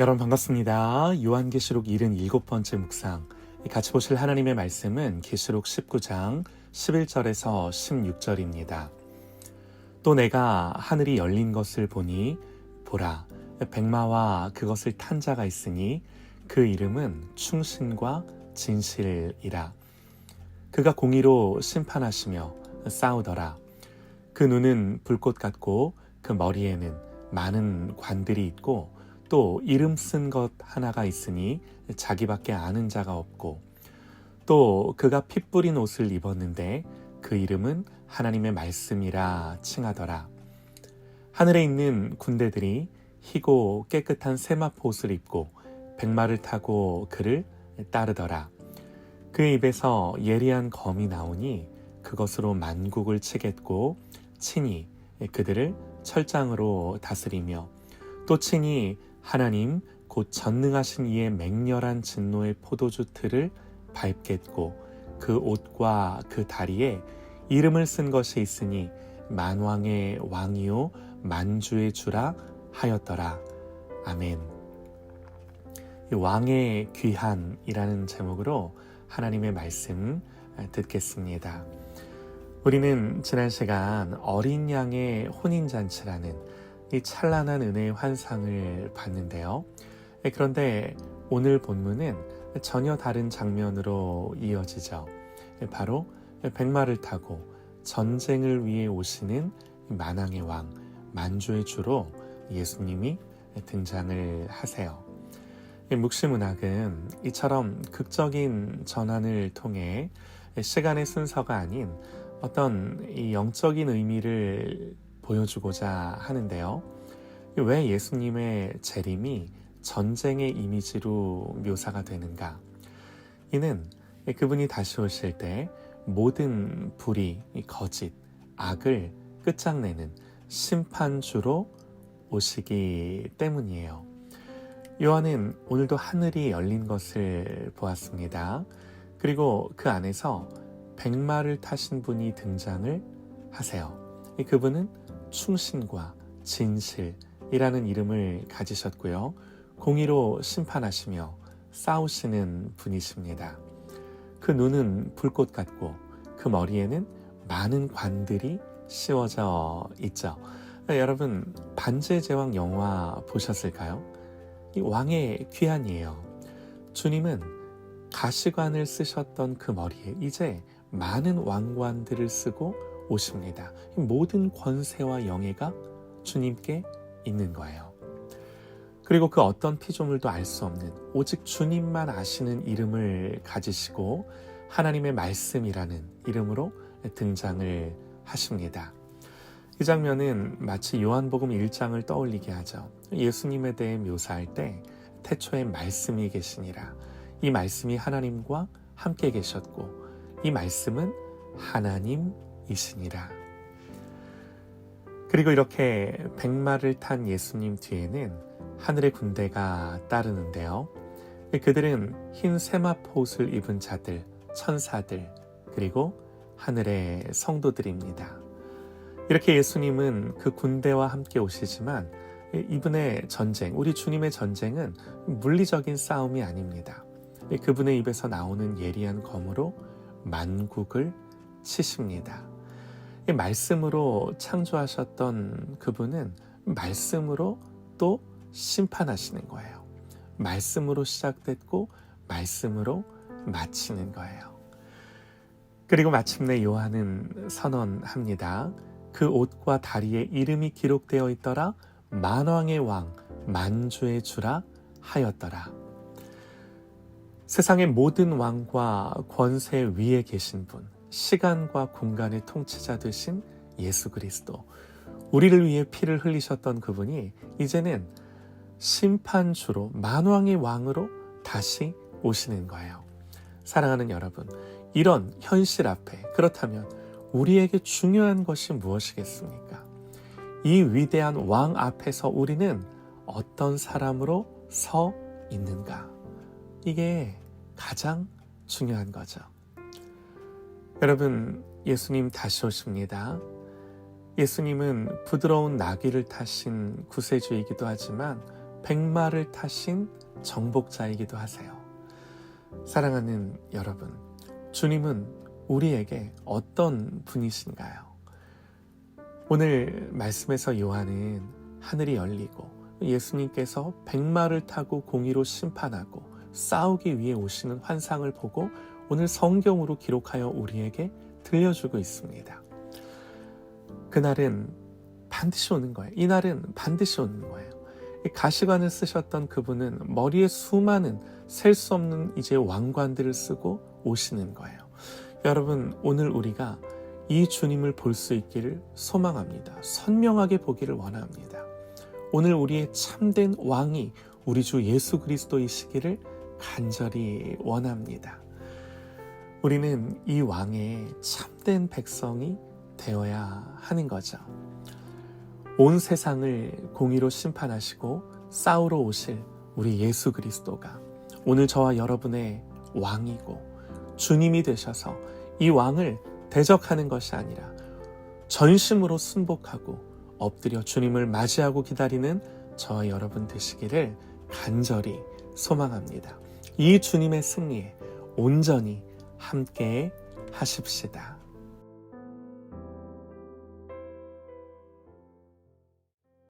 여러분 반갑습니다. 요한계시록 77번째 묵상. 같이 보실 하나님의 말씀은 계시록 19장 11절에서 16절입니다. 또 내가 하늘이 열린 것을 보니 보라 백마와 그것을 탄 자가 있으니 그 이름은 충신과 진실이라. 그가 공의로 심판하시며 싸우더라. 그 눈은 불꽃 같고 그 머리에는 많은 관들이 있고 또 이름 쓴 것 하나가 있으니 자기밖에 아는 자가 없고 또 그가 피 뿌린 옷을 입었는데 그 이름은 하나님의 말씀이라 칭하더라. 하늘에 있는 군대들이 희고 깨끗한 세마포 옷을 입고 백마를 타고 그를 따르더라. 그 입에서 예리한 검이 나오니 그것으로 만국을 치겠고 친히 그들을 철장으로 다스리며 또 친히 하나님 곧 전능하신 이의 맹렬한 진노의 포도주 틀을 밟겠고 그 옷과 그 다리에 이름을 쓴 것이 있으니 만왕의 왕이요 만주의 주라 하였더라. 아멘. 이 왕의 귀한이라는 제목으로 하나님의 말씀 듣겠습니다. 우리는 지난 시간 어린 양의 혼인잔치라는 이 찬란한 은혜의 환상을 봤는데요. 그런데 오늘 본문은 전혀 다른 장면으로 이어지죠. 바로 백마를 타고 전쟁을 위해 오시는 만왕의 왕, 만주의 주로 예수님이 등장을 하세요. 묵시문학은 이처럼 극적인 전환을 통해 시간의 순서가 아닌 어떤 이 영적인 의미를 보여주고자 하는데요. 왜 예수님의 재림이 전쟁의 이미지로 묘사가 되는가? 이는 그분이 다시 오실 때 모든 불의, 거짓, 악을 끝장내는 심판주로 오시기 때문이에요. 요한은 오늘도 하늘이 열린 것을 보았습니다. 그리고 그 안에서 백마를 타신 분이 등장을 하세요. 그분은 충신과 진실이라는 이름을 가지셨고요. 공의로 심판하시며 싸우시는 분이십니다. 그 눈은 불꽃 같고 그 머리에는 많은 관들이 씌워져 있죠. 여러분 반지의 제왕 영화 보셨을까요? 이 왕의 귀한이에요. 주님은 가시관을 쓰셨던 그 머리에 이제 많은 왕관들을 쓰고 오십니다. 모든 권세와 영예가 주님께 있는 거예요. 그리고 그 어떤 피조물도 알 수 없는 오직 주님만 아시는 이름을 가지시고 하나님의 말씀이라는 이름으로 등장을 하십니다. 이 장면은 마치 요한복음 1장을 떠올리게 하죠. 예수님에 대해 묘사할 때 태초에 말씀이 계시니라. 이 말씀이 하나님과 함께 계셨고 이 말씀은 하나님 이시니라. 그리고 이렇게 백마를 탄 예수님 뒤에는 하늘의 군대가 따르는데요. 그들은 흰 세마포 옷을 입은 자들, 천사들, 그리고 하늘의 성도들입니다. 이렇게 예수님은 그 군대와 함께 오시지만 이분의 전쟁, 우리 주님의 전쟁은 물리적인 싸움이 아닙니다. 그분의 입에서 나오는 예리한 검으로 만국을 치십니다. 말씀으로 창조하셨던 그분은 말씀으로 또 심판하시는 거예요. 말씀으로 시작됐고 말씀으로 마치는 거예요. 그리고 마침내 요한은 선언합니다. 그 옷과 다리에 이름이 기록되어 있더라 만왕의 왕 만주의 주라 하였더라. 세상의 모든 왕과 권세 위에 계신 분, 시간과 공간의 통치자 되신 예수 그리스도, 우리를 위해 피를 흘리셨던 그분이 이제는 심판주로 만왕의 왕으로 다시 오시는 거예요. 사랑하는 여러분, 이런 현실 앞에 그렇다면 우리에게 중요한 것이 무엇이겠습니까? 이 위대한 왕 앞에서 우리는 어떤 사람으로 서 있는가? 이게 가장 중요한 거죠. 여러분, 예수님 다시 오십니다. 예수님은 부드러운 나귀를 타신 구세주이기도 하지만 백마를 타신 정복자이기도 하세요. 사랑하는 여러분, 주님은 우리에게 어떤 분이신가요? 오늘 말씀에서 요한은 하늘이 열리고 예수님께서 백마를 타고 공의로 심판하고 싸우기 위해 오시는 환상을 보고 오늘 성경으로 기록하여 우리에게 들려주고 있습니다. 그날은 반드시 오는 거예요. 이날은 반드시 오는 거예요. 이 가시관을 쓰셨던 그분은 머리에 수많은 셀 수 없는 이제 왕관들을 쓰고 오시는 거예요. 여러분, 오늘 우리가 이 주님을 볼 수 있기를 소망합니다. 선명하게 보기를 원합니다. 오늘 우리의 참된 왕이 우리 주 예수 그리스도이시기를 간절히 원합니다. 우리는 이 왕의 참된 백성이 되어야 하는 거죠. 온 세상을 공의로 심판하시고 싸우러 오실 우리 예수 그리스도가 오늘 저와 여러분의 왕이고 주님이 되셔서 이 왕을 대적하는 것이 아니라 전심으로 순복하고 엎드려 주님을 맞이하고 기다리는 저와 여러분 되시기를 간절히 소망합니다. 이 주님의 승리에 온전히 함께 하십시다.